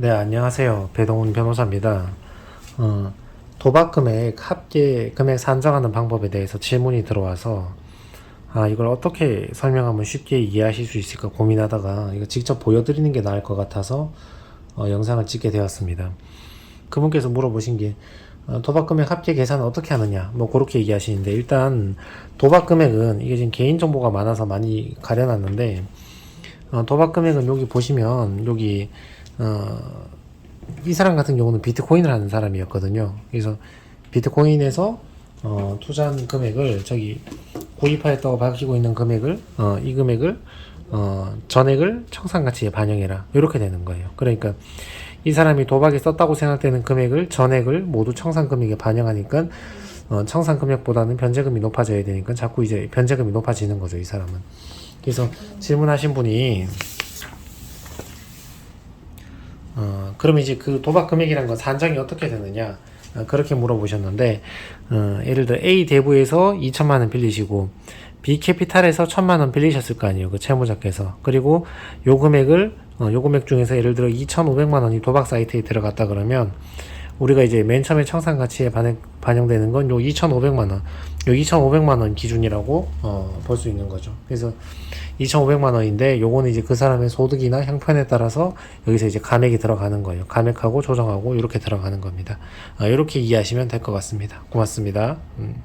네, 안녕하세요. 배동훈 변호사입니다. 어, 도박 금액 합계 금액 산정하는 방법에 대해서 질문이 들어와서 아, 이걸 어떻게 설명하면 쉽게 이해하실 수 있을까 고민하다가 이거 직접 보여드리는 게 나을 것 같아서 어, 영상을 찍게 되었습니다. 그분께서 물어보신 게 어, 도박 금액 합계 계산은 어떻게 하느냐 뭐 그렇게 얘기하시는데 일단 도박 금액은 이게 지금 개인 정보가 많아서 많이 가려놨는데 어, 도박 금액은 여기 보시면 여기 어, 이 사람 같은 경우는 비트코인을 하는 사람이었거든요. 그래서 비트코인에서 어, 투자한 금액을 저기 구입하였다고 밝히고 있는 금액을 어, 이 금액을 어, 전액을 청산 가치에 반영해라 이렇게 되는 거예요. 그러니까 이 사람이 도박에 썼다고 생각되는 금액을 전액을 모두 청산 금액에 반영하니까 어, 청산 금액보다는 변제금이 높아져야 되니까 자꾸 이제 변제금이 높아지는 거죠 이 사람은. 그래서 질문하신 분이 어, 그럼 이제 그 도박 금액이란 건 산정이 어떻게 되느냐? 어, 그렇게 물어보셨는데, 어, 예를 들어 A 대부에서 2천만 원 빌리시고, B 캐피탈에서 1천만 원 빌리셨을 거 아니에요. 그 채무자께서. 그리고 요 금액을, 어, 요 금액 중에서 예를 들어 2,500만 원이 도박 사이트에 들어갔다 그러면, 우리가 이제 맨 처음에 청산 가치에 반영, 반영되는 건 요 2,500만 원, 요 2,500만 원 기준이라고 어, 볼 수 있는 거죠. 그래서 2,500만 원인데 요거는 이제 그 사람의 소득이나 형편에 따라서 여기서 이제 감액이 들어가는 거예요. 감액하고 조정하고 이렇게 들어가는 겁니다. 어, 이렇게 이해하시면 될 것 같습니다. 고맙습니다. 음.